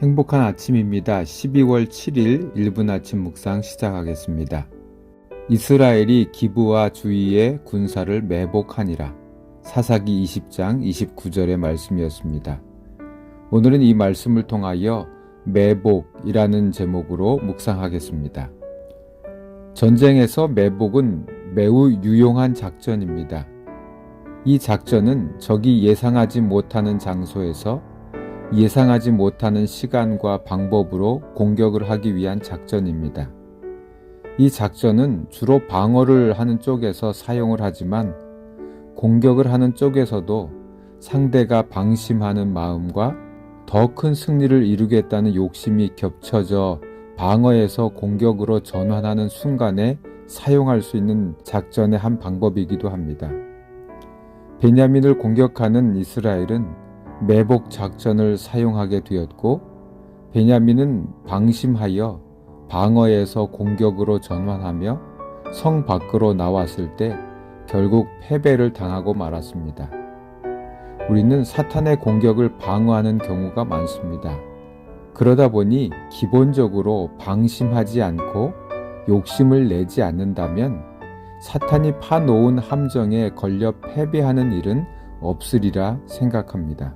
행복한 아침입니다. 12월 7일 1분 아침 묵상 시작하겠습니다. 이스라엘이 기부와 주위의 군사를 매복하니라. 사사기 20장 29절의 말씀이었습니다. 오늘은 이 말씀을 통하여 매복이라는 제목으로 묵상하겠습니다. 전쟁에서 매복은 매우 유용한 작전입니다. 이 작전은 적이 예상하지 못하는 장소에서 예상하지 못하는 시간과 방법으로 공격을 하기 위한 작전입니다. 이 작전은 주로 방어를 하는 쪽에서 사용을 하지만 공격을 하는 쪽에서도 상대가 방심하는 마음과 더 큰 승리를 이루겠다는 욕심이 겹쳐져 방어에서 공격으로 전환하는 순간에 사용할 수 있는 작전의 한 방법이기도 합니다. 베냐민을 공격하는 이스라엘은 매복 작전을 사용하게 되었고 베냐민은 방심하여 방어에서 공격으로 전환하며 성 밖으로 나왔을 때 결국 패배를 당하고 말았습니다. 우리는 사탄의 공격을 방어하는 경우가 많습니다. 그러다 보니 기본적으로 방심하지 않고 욕심을 내지 않는다면 사탄이 파놓은 함정에 걸려 패배하는 일은 없으리라 생각합니다.